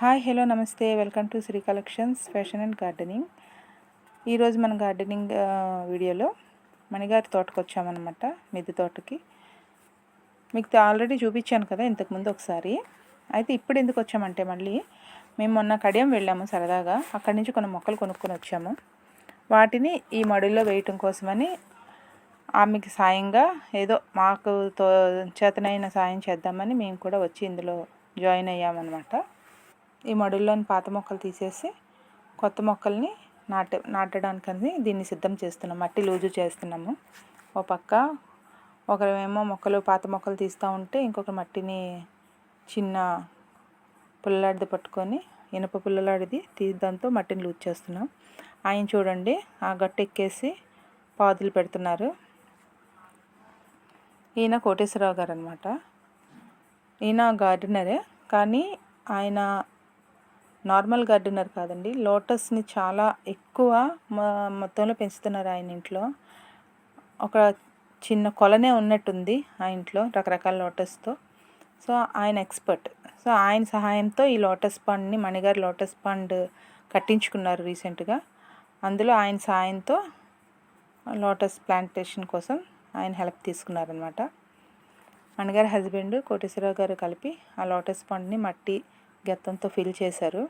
Hi hello నమస్తే. Welcome to Sri collections fashion and gardening. ఈరోజు మన గార్డెనింగ్ వీడియోలో మణిగారి తోటకు వచ్చామన్నమాట మిద్దె తోటకి. మీకు ఆల్రెడీ చూపించాను కదా ఇంతకుముందు ఒకసారి. అయితే ఇప్పుడు ఎందుకు వచ్చామంటే మళ్ళీ మేము మొన్న కడియం వెళ్ళాము సరదాగా. అక్కడి నుంచి కొన్ని మొక్కలు కొనుక్కొని వచ్చాము. వాటిని ఈ మడుల్లో వేయటం కోసమని ఆమెకి సాయంగా ఏదో మాకు తో చేతనైన సాయం చేద్దామని మేము కూడా వచ్చి ఇందులో జాయిన్ అయ్యామన్నమాట. ఈ మడుల్లోని పాత మొక్కలు తీసేసి కొత్త మొక్కల్ని నాట నాటడానికని దీన్ని సిద్ధం చేస్తున్నాం. మట్టి లూజు చేస్తున్నాము. ఓ పక్క ఒకరేమో మొక్కలు పాత మొక్కలు తీస్తూ ఉంటే ఇంకొక మట్టిని చిన్న పుల్లలాడిది పట్టుకొని ఇనుప పుల్లలాడిది తీద్దంతో మట్టిని లూజ్ చేస్తున్నాం. ఆయన చూడండి ఆ గట్టు ఎక్కేసి పాదులు పెడుతున్నారు. ఈయన కోటేశ్వరరావు గారు అనమాట ఈయన గార్డెనరే కానీ ఆయన నార్మల్ గార్డెనర్ కాదండి. లోటస్ని చాలా ఎక్కువ మొత్తంలో పెంచుతున్నారు ఆయన ఇంట్లో. ఒక చిన్న కొలనే ఉన్నట్టుంది ఆ ఇంట్లో రకరకాల లోటస్తో. సో ఆయన ఎక్స్పర్ట్. సో ఆయన సహాయంతో ఈ లోటస్ పండ్ని మణిగారి లోటస్ పండ్ కట్టించుకున్నారు రీసెంట్గా. అందులో ఆయన సహాయంతో లోటస్ ప్లాంటేషన్ కోసం ఆయన హెల్ప్ తీసుకున్నారనమాట మణిగారి హస్బెండ్ కోటేశ్వరరావు గారు కలిపి ఆ లోటస్ పండ్ని మట్టి గెత్తంతో ఫిల్ చేశారు.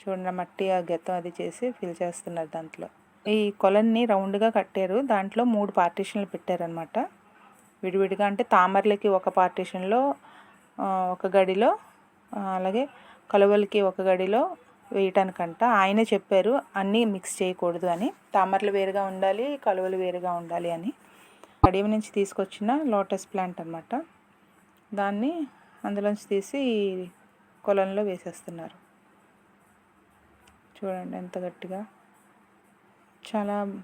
చూడండి మట్టి ఆ గెత్తం అది చేసి ఫిల్ చేస్తున్నారు దాంట్లో. ఈ కొలన్ని రౌండ్గా కట్టారు. దాంట్లో మూడు పార్టీషన్లు పెట్టారనమాట విడివిడిగా అంటే తామరలకి ఒక పార్టీషన్లో ఒక గడిలో అలాగే కలువలకి ఒక గడిలో వేయటానికంట. ఆయనే చెప్పారు అన్నీ మిక్స్ చేయకూడదు అని. తామరలు వేరుగా ఉండాలి కలువలు వేరుగా ఉండాలి అని. కడియం నుంచి తీసుకొచ్చిన లోటస్ ప్లాంట్ అనమాట దాన్ని అందులోంచి తీసి కొలంలో వేసేస్తున్నారు. చూడండి ఎంత గట్టిగా. చాలా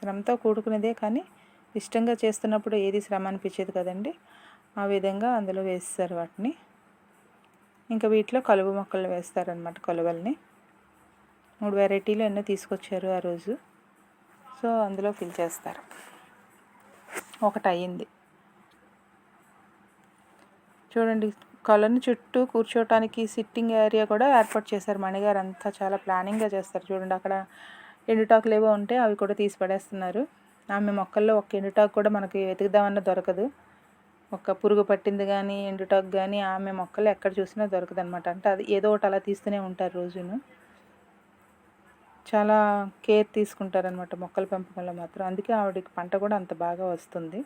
శ్రమతో కూడుకునేదే కానీ ఇష్టంగా చేస్తున్నప్పుడు ఏది శ్రమ అనిపించేది కదండి. ఆ విధంగా అందులో వేస్తారు వాటిని. ఇంకా వీటిలో కలుపు మొక్కలు వేస్తారనమాట కలువల్ని. మూడు వెరైటీలు ఎన్నో తీసుకొచ్చారు ఆ రోజు. సో అందులో ఫిల్ చేస్తారు. ఒకటి అయ్యింది చూడండి కొలను చుట్టూ కూర్చోవటానికి సిట్టింగ్ ఏరియా కూడా ఏర్పాటు చేశారు మణిగారు అంతా చాలా ప్లానింగ్గా చేస్తారు. చూడండి అక్కడ ఎండుటాకులు ఏవో ఉంటే అవి కూడా తీసి పడేస్తున్నారు. ఆమె మొక్కల్లో ఒక ఎండుటాకు కూడా మనకి వెతుకుదామన్న దొరకదు. ఒక పురుగు పట్టింది కానీ ఎండుటాకు కానీ ఆమె మొక్కలు ఎక్కడ చూసినా దొరకదు అనమాట అంటే అది ఏదో ఒకటి అలా తీస్తూనే ఉంటారు రోజును. చాలా కేర్ తీసుకుంటారనమాట మొక్కల పెంపకంలో మాత్రం. అందుకే ఆవిడకి పంట కూడా అంత బాగా వస్తుంది.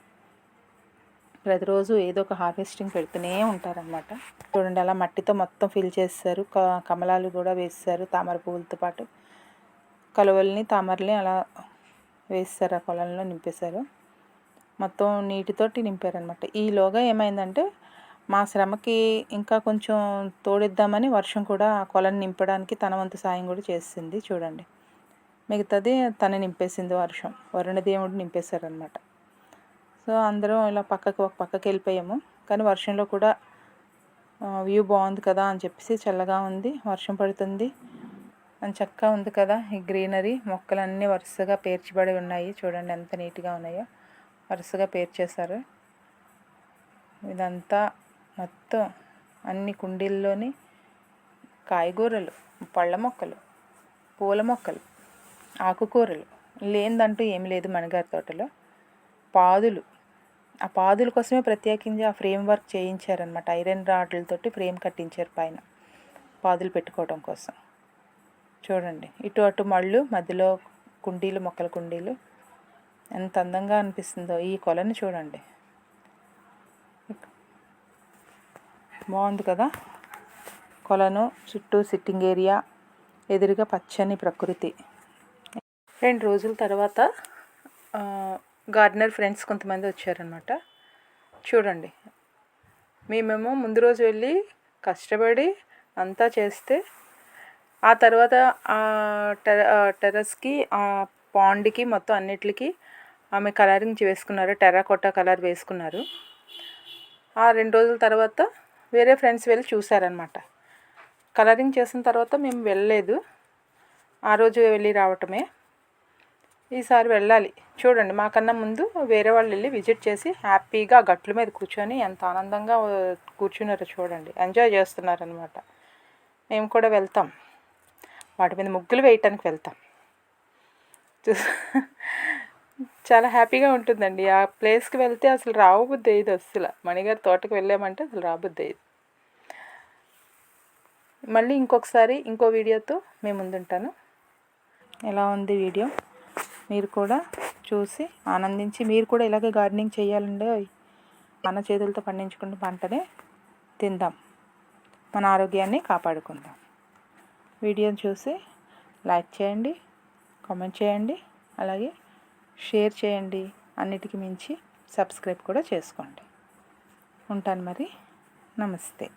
ప్రతిరోజు ఏదో ఒక హార్వెస్టింగ్ పెడుతూనే ఉంటారనమాట చూడండి అలా మట్టితో మొత్తం ఫిల్ చేస్తారు. కమలాలు కూడా వేస్తారు తామర పువ్వులతో పాటు. కలువల్ని తామరని అలా వేస్తారు ఆ పొలంలో నింపేశారు. మొత్తం నీటితోటి నింపారనమాట ఈలోగా ఏమైందంటే మా శ్రమకి ఇంకా కొంచెం తోడిద్దామని వర్షం కూడా ఆ కొలను నింపడానికి తన వంతు సాయం కూడా చేసింది చూడండి. మిగతాది తన నింపేసింది వర్షం. వరుణ దేవుడు నింపేశారనమాట సో అందరం ఇలా పక్కకు ఒక పక్కకి వెళ్ళిపోయాము. కానీ వర్షంలో కూడా వ్యూ బాగుంది కదా అని చెప్పేసి చల్లగా ఉంది వర్షం పడుతుంది. అని చక్కగా ఉంది కదా ఈ గ్రీనరీ. మొక్కలన్నీ వరుసగా పేర్చిబడి ఉన్నాయి. చూడండి ఎంత నీట్గా ఉన్నాయో. వరుసగా పేర్చేశారు. ఇదంతా మొత్తం అన్ని కుండీల్లోని కాయగూరలు పళ్ళ మొక్కలు పూల మొక్కలు ఆకుకూరలు. లేనిదంటూ ఏమి లేదు మనగారి తోటలో. పాదులు. ఆ పాదుల కోసమే ప్రత్యేకించి ఆ ఫ్రేమ్ వర్క్ చేయించారనమాట ఐరన్ రాడ్లతోటి ఫ్రేమ్ కట్టించారు పైన పాదులు పెట్టుకోవడం కోసం. చూడండి. ఇటు అటు మళ్ళు మధ్యలో కుండీలు మొక్కల కుండీలు. ఎంత అందంగా అనిపిస్తుందో ఈ కొలను చూడండి. బాగుంది కదా? కొలను చుట్టూ సిట్టింగ్ ఏరియా ఎదురుగా పచ్చని ప్రకృతి. రెండు రోజుల తర్వాత గార్డెనర్ ఫ్రెండ్స్ కొంతమంది వచ్చారనమాట చూడండి. మేమేమో ముందు రోజు వెళ్ళి కష్టపడి అంతా చేస్తే ఆ తర్వాత ఆ టెర టెరస్కి ఆ పాండ్కి మొత్తం అన్నిటికి ఆమె కలరింగ్ వేసుకున్నారు. టెరాకోటా కలర్ వేసుకున్నారు. ఆ రెండు రోజుల తర్వాత వేరే ఫ్రెండ్స్ వెళ్ళి చూసారనమాట కలరింగ్ చేసిన తర్వాత మేము వెళ్ళలేదు. ఆ రోజు వెళ్ళి రావటమే. ఈసారి వెళ్ళాలి. చూడండి మాకన్నా ముందు వేరే వాళ్ళు వెళ్ళి విజిట్ చేసి హ్యాపీగా గట్ల మీద కూర్చొని ఎంత ఆనందంగా కూర్చున్నారో చూడండి. ఎంజాయ్ చేస్తున్నారనమాట మేము కూడా వెళ్తాం. వాటి మీద ముగ్గులు వేయటానికి వెళ్తాం. చూ చాలా హ్యాపీగా ఉంటుందండి. ఆ ప్లేస్కి వెళ్తే అసలు రావబుద్ది అయ్యేది అసలు మణిగారి తోటకి వెళ్ళామంటే అసలు రాబుద్ది అయ్యేది. మళ్ళీ ఇంకొకసారి ఇంకో వీడియోతో మేము ముందుంటాను. ఎలా ఉంది వీడియో? మీరు కూడా చూసి ఆనందించి మీరు కూడా ఇలాగే గార్డెనింగ్ చేయాలండి మన చేతులతో పండించుకున్న పంటనే తిందాం. మన ఆరోగ్యాన్ని కాపాడుకుందాం. వీడియోని చూసి లైక్ చేయండి కామెంట్ చేయండి అలాగే షేర్ చేయండి. అన్నిటికీ మించి సబ్స్క్రైబ్ కూడా చేసుకోండి. ఉంటాను మరి. నమస్తే.